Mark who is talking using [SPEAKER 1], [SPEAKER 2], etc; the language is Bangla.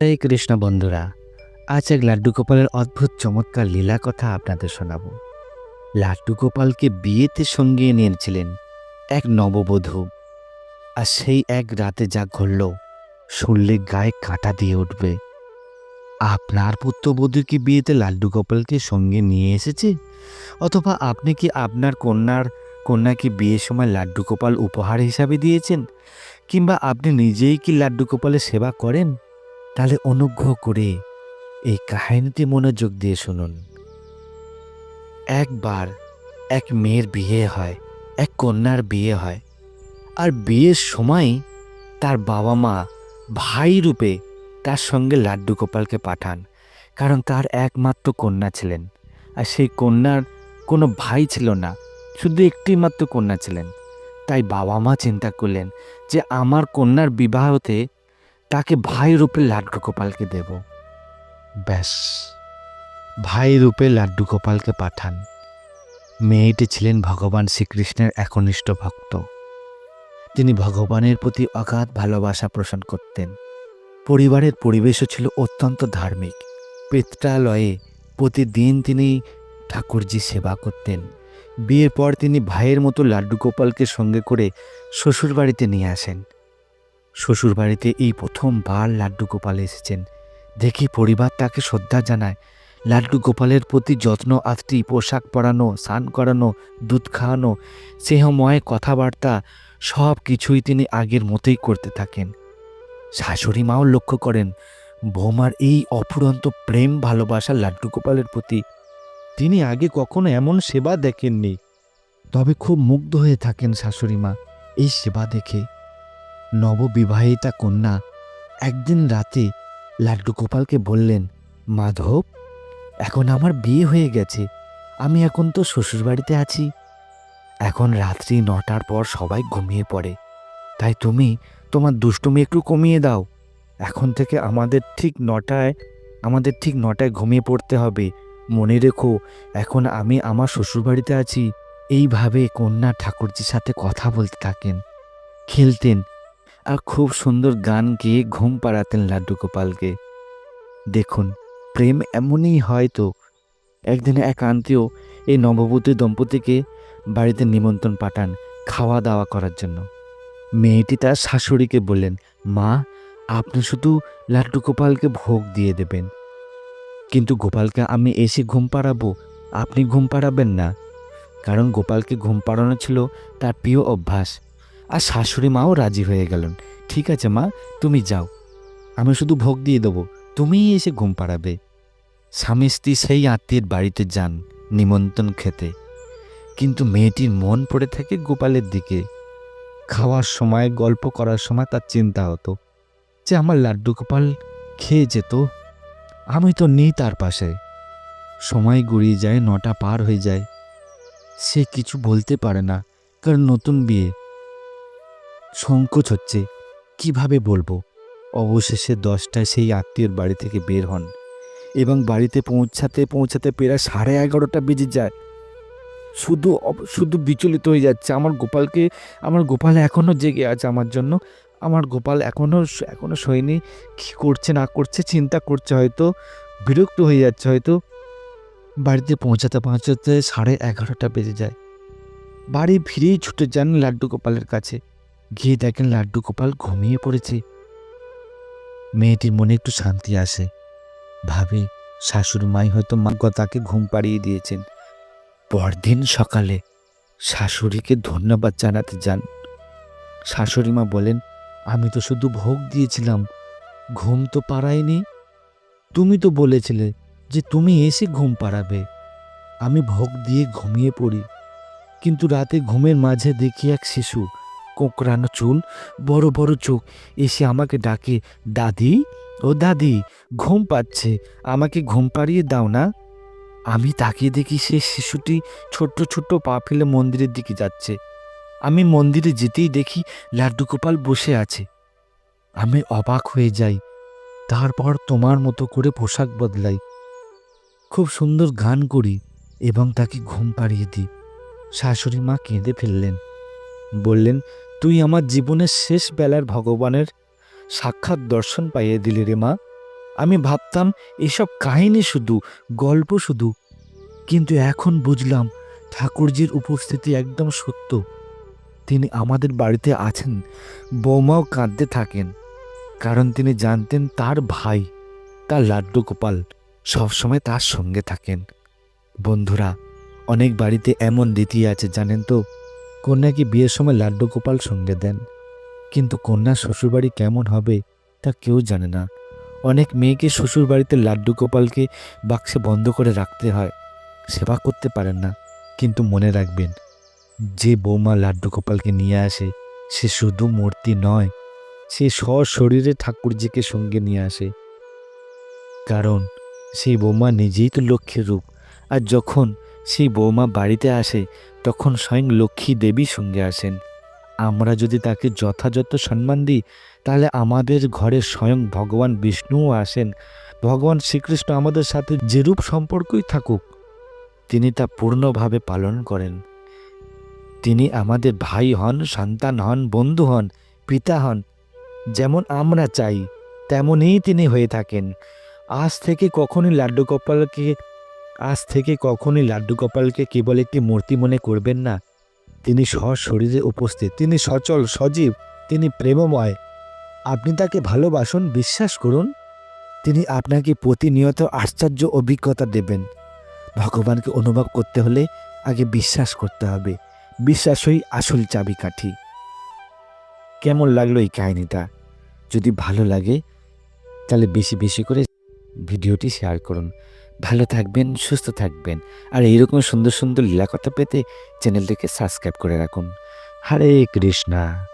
[SPEAKER 1] হরে কৃষ্ণ বন্ধুরা আজ এক লাড্ডু গোপালের অদ্ভুত চমৎকার লীলা কথা আপনাদের শোনাবো। লাড্ডু গোপালকে বিয়েতে সঙ্গে নিয়েছিলেন এক নববধূ আর সেই এক রাতে যা ঘটল শুনলে গায়ে কাঁটা দিয়ে উঠবে। আপনার পুত্রবধূ কি বিয়েতে লাড্ডু গোপালকে সঙ্গে নিয়ে এসেছে? অথবা আপনি কি আপনার কন্যার কন্যাকে বিয়ের সময় লাড্ডু গোপাল উপহার হিসাবে দিয়েছেন? কিংবা আপনি নিজেই কি লাড্ডু গোপালের সেবা করেন? তাহলে অনুগ্রহ করে এই কাহিনীটি মনোযোগ দিয়ে শুনুন। একবার এক মেয়ের বিয়ে হয়, এক কন্যার বিয়ে হয়, আর বিয়ের সময় তার বাবা মা ভাই রূপে তার সঙ্গে লাড্ডু গোপালকে পাঠান, কারণ তার একমাত্র কন্যা ছিলেন। আর সেই কন্যার কোনো ভাই ছিল না, শুধু একটি মাত্র কন্যা ছিলেন। তাই বাবা মা চিন্তা করলেন যে আমার কন্যার বিবাহতে তাকে ভাই রূপে লাড্ডু গোপালকে দেব। ব্যাস, ভাই রূপে লাড্ডু গোপালকে পাঠান। মেয়েটি ছিলেন ভগবান শ্রীকৃষ্ণের একনিষ্ঠ ভক্ত। তিনি ভগবানের প্রতি অগাধ ভালোবাসা পোষণ করতেন। পরিবারের পরিবেশও ছিল অত্যন্ত ধার্মিক। পেত্রালয়ে প্রতিদিন তিনি ঠাকুরজি সেবা করতেন। বিয়ের পর তিনি ভাইয়ের মতো লাড্ডু গোপালকে সঙ্গে করে শ্বশুরবাড়িতে নিয়ে আসেন। শ্বশুরবাড়িতে এই প্রথমবার লাড্ডু গোপাল এসেছেন। দেখি পরিবার তাকে শ্রদ্ধা জানায়। লাড্ডু গোপালের প্রতি যত্ন আত্মি পোশাক পরানো, স্নান করানো, দুধ খাওয়ানো, স্নেহময় কথাবার্তা, সব কিছুই তিনি আগের মতোই করতে থাকেন। শাশুড়ি মাও লক্ষ্য করেন, বৌমার এই অফুরন্ত প্রেম, ভালোবাসা লাড্ডু গোপালের প্রতি। তিনি আগে কখনো এমন সেবা দেখেননি। তবে খুব মুগ্ধ হয়ে থাকেন শাশুড়ি মা এই সেবা দেখে। নববিবাহিতা কন্যা একদিন রাতে লাড্ডু গোপালকে বললেন, মাধব, এখন আমার বিয়ে হয়ে গেছে, আমি এখন তো শ্বশুরবাড়িতে আছি। এখন রাত্রি নটার পর সবাই ঘুমিয়ে পড়ে। তাই তুমি তোমার দুষ্টুমি একটু কমিয়ে দাও। এখন থেকে আমাদের ঠিক নটায়, আমাদের ঠিক নটায় ঘুমিয়ে পড়তে হবে। মনে রেখো, এখন আমি আমার শ্বশুরবাড়িতে আছি। এইভাবে কন্যা ঠাকুরজির সাথে কথা বলতে থাকেন। খেলতেন আর খুব সুন্দর গান গেয়ে ঘুম পাড়াতেন লাড্ডু গোপালকে। দেখুন, প্রেম এমনই হয় তো। একদিন এক আত্মীয় এই নববধূ দম্পতিকে বাড়িতে নিমন্ত্রণ পাঠান খাওয়া দাওয়া করার জন্য। মেয়েটি তার শাশুড়িকে বললেন, মা, আপনি শুধু লাড্ডু গোপালকে ভোগ দিয়ে দেবেন। কিন্তু গোপালকে আমি এসে ঘুম পাড়াবো, আপনি ঘুম পাড়াবেন না। কারণ গোপালকে ঘুম পাড়ানো ছিল তার প্রিয় অভ্যাস। আর শাশুড়ি মাও রাজি হয়ে গেলেন। ঠিক আছে মা, তুমি যাও। আমি শুধু ভোগ দিয়ে দেবো। তুমিই এসে ঘুম পাড়াবে। স্বামী স্ত্রী সেই আত্মীয়ের বাড়িতে যান, নিমন্ত্রণ খেতে। কিন্তু মেয়েটির মন পড়ে থাকে গোপালের দিকে। খাওয়ার সময়, গল্প করার সময় তার চিন্তা হতো যে আমার লাড্ডু গোপাল খেয়ে যেত। আমি তো নেই তার পাশে। সময় গড়িয়ে যায়, নটা পার হয়ে যায়। সে কিছু বলতে পারে না, কারণ নতুন বিয়ে। সংকোচ হচ্ছে। কীভাবে বলব? অবশেষে দশটায় সেই আত্মীয়র বাড়ি থেকে বের হন এবং বাড়িতে পৌঁছাতে পৌঁছাতে প্রায় সাড়ে এগারোটা বেজে যায়। শুধু শুধু বিচলিত হয়ে যাচ্ছে। আমার গোপালকে, আমার গোপাল এখনও জেগে আছে আমার জন্য। আমার গোপাল এখনও এখনও শোয়নি। কী করছে না করছে চিন্তা করছে হয়তো। বিরক্ত হয়ে যাচ্ছে হয়তো। বাড়িতে পৌঁছাতে পৌঁছাতে সাড়ে এগারোটা বেজে যায়। বাড়ি ফিরেই ছুটে যান লাড্ডু গোপালের কাছে। গিয়ে দেখেন লাড্ডু গোপাল ঘুমিয়ে পড়েছে। মেয়েটির মনে একটু শান্তি আসে। ভাবে, শাশুড়ি মাই হয়তো মা তাকে ঘুম পাড়িয়ে দিয়েছেন। পরদিন সকালে শাশুড়িকে ধন্যবাদ জানাতে যান। শাশুড়ি মা বলেন, আমি তো শুধু ভোগ দিয়েছিলাম, ঘুম তো পাড়াইনি তুমি তো বলেছিলে যে তুমি এসে ঘুম পাড়াবে। আমি ভোগ দিয়ে ঘুমিয়ে পড়ি। কিন্তু রাতে ঘুমের মাঝে দেখি এক শিশু কোঁকড়ানো চুল, বড় বড় চোখ। এসে আমাকে ডাকে, দাদি, ও দাদি, ঘুম পাচ্ছে, আমাকে ঘুম পাড়িয়ে দাও না। আমি তাকিয়ে দেখি সে শিশুটি ছোট্ট ছোট্ট পা ফেলে মন্দিরের দিকে যাচ্ছে। আমি মন্দিরে যেতেই দেখি লাড্ডু গোপাল বসে আছে। আমি অবাক হয়ে যাই। তারপর তোমার মতো করে পোশাক বদলাই। খুব সুন্দর গান করি এবং তাকে ঘুম পাড়িয়ে দিই। শাশুড়ি মা কেঁদে ফেললেন। বললেন তুই আমার জীবনের শেষ বেলার ভগবানের সাক্ষাৎ দর্শন পাইয়ে দিলি রে মা। আমি ভাবতাম, এসব কাহিনী শুধু, গল্প শুধু। কিন্তু এখন বুঝলাম, ঠাকুরজির উপস্থিতি একদম সত্য। তিনি আমাদের বাড়িতে আছেন, বৌমাও কাঁদতে থাকেন। কারণ তিনি জানতেন তার ভাই, তার লাড্ডু গোপাল, সবসময় তার সঙ্গে থাকেন। বন্ধুরা, অনেক বাড়িতে এমন রীতি আছে, জানেন তো? কন্যাকে বিয়ের সময় লাড্ডু গোপাল সঙ্গে দেন? কিন্তু কন্যা শ্বশুরবাড়ি কেমন হবে তা কেউ জানে না। অনেক মেয়েকে শ্বশুরবাড়িতে লাড্ডু গোপালকে বাক্সে বন্ধ করে রাখতে হয়, সেবা করতে পারেন না। কিন্তু মনে রাখবেন, যে বৌমা লাড্ডু গোপালকে নিয়ে আসে, সে শুধু মূর্তি নয়, সে সশরীরে ঠাকুরজিকে সঙ্গে নিয়ে আসে। কারণ সেই বৌমা নিজেই তো লক্ষ্মীর রূপ, আর যখন সেই বৌমা বাড়িতে আসে, তখন স্বয়ং লক্ষ্মী দেবী সঙ্গে আসেন। আমরা যদি তাকে যথাযথ সম্মান দিই, তাহলে আমাদের ঘরে স্বয়ং ভগবান বিষ্ণুও আসেন। ভগবান শ্রীকৃষ্ণ আমাদের সাথে যেরূপ সম্পর্কই থাকুক, তিনি তা পূর্ণভাবে পালন করেন। তিনি আমাদের ভাই হন, সন্তান হন, বন্ধু হন, পিতা হন, যেমন আমরা চাই, তেমনই তিনি হয়ে থাকেন। আজ থেকে কখনই লাড্ডু গোপালকে আজ থেকে কখনই লাড্ডু গোপালকে কেবল একটি মূর্তি মনে করবেন না। তিনি সশরীরে উপস্থিত, তিনি সচল, সজীব, তিনি প্রেমময়। আপনি তাকে ভালোবাসুন, বিশ্বাস করুন। তিনি আপনাকে প্রতিনিয়ত আশ্চর্য অভিজ্ঞতা দেবেন। ভগবানকে অনুভব করতে হলে আগে বিশ্বাস করতে হবে। বিশ্বাসই আসল চাবিকাঠি। কেমন লাগল এই কাহিনিটা? যদি ভালো লাগে, তাহলে বেশি বেশি করে ভিডিওটি শেয়ার করুন। ভালো থাকবেন, সুস্থ থাকবেন। আর এইরকম সুন্দর সুন্দর লীলাকথা পেতে চ্যানেলটিকে সাবস্ক্রাইব করে রাখুন। হরে কৃষ্ণা।